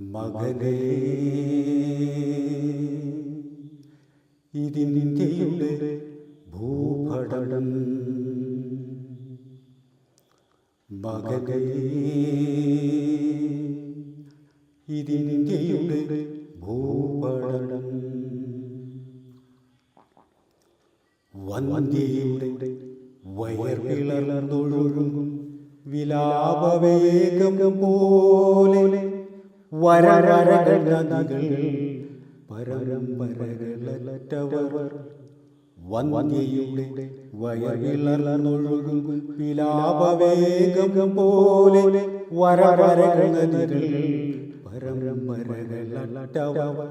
മകനേ ഇതിന്റെയുടെ ഭൂപടം. മകനേ ഇതിന്റെയുടെ ഭൂപടം. വന്ധ്യയുടെ വയർവിളർന്നൊഴുകും വിലാപവേഗം പോലെ വരവരകൾ നദികൾ പരമ്പരകളറ്റവർ. വന്ധ്യയുടെ വയർവിളർന്നൊഴുകും വിലാപവേഗം പോലെ വരവരകൾ നദികൾ പരമ്പരകളറ്റവർ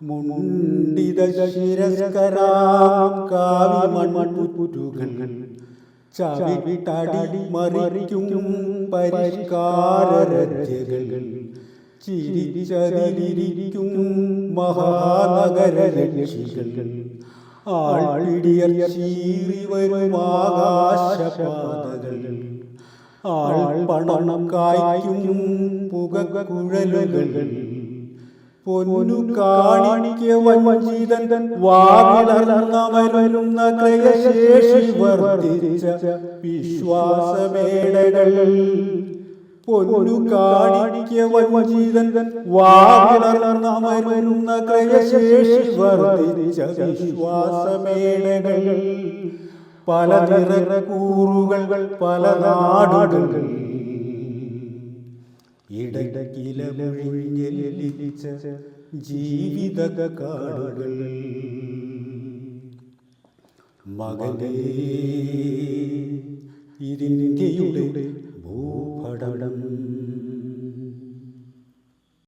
മുണ്ടിത ശിരസ്കരാം കാവി മൺമൺപുറ്റുകൾ ചവിട്ടടി മറിക്കും പരിഷ്കാരരജ്യകൾ ചിരിച്ചതിലിരിക്കും മഹാനഗര രക്ഷികൾ ആൾപിടിയൽ ചീറി വരും ആകാശപാതകൾ. ആൾ പണം കായ്ക്കും പുകക്കുഴലുകൾ. പൊന്നു കാണിക്ക വഞ്ചിതൻ വാവിളർന്നമരുന്ന ക്രയശേഷി വർദ്ധിച്ച വിശ്വാസമേടകൾ. പൊന്നു കാണിക്ക വഞ്ചിതൻ വാവിളർന്നമരുന്ന ക്രയശേഷി വർദ്ധിച്ച വിശ്വാസമേടകൾ. പല നിറകൂറുകൾ പല നാടുകൾ. ഇടകിലമൊഴിഞ്ഞെല്ലിച്ച ജീവിത കാടുകൾ മകനേ ഭൂപടം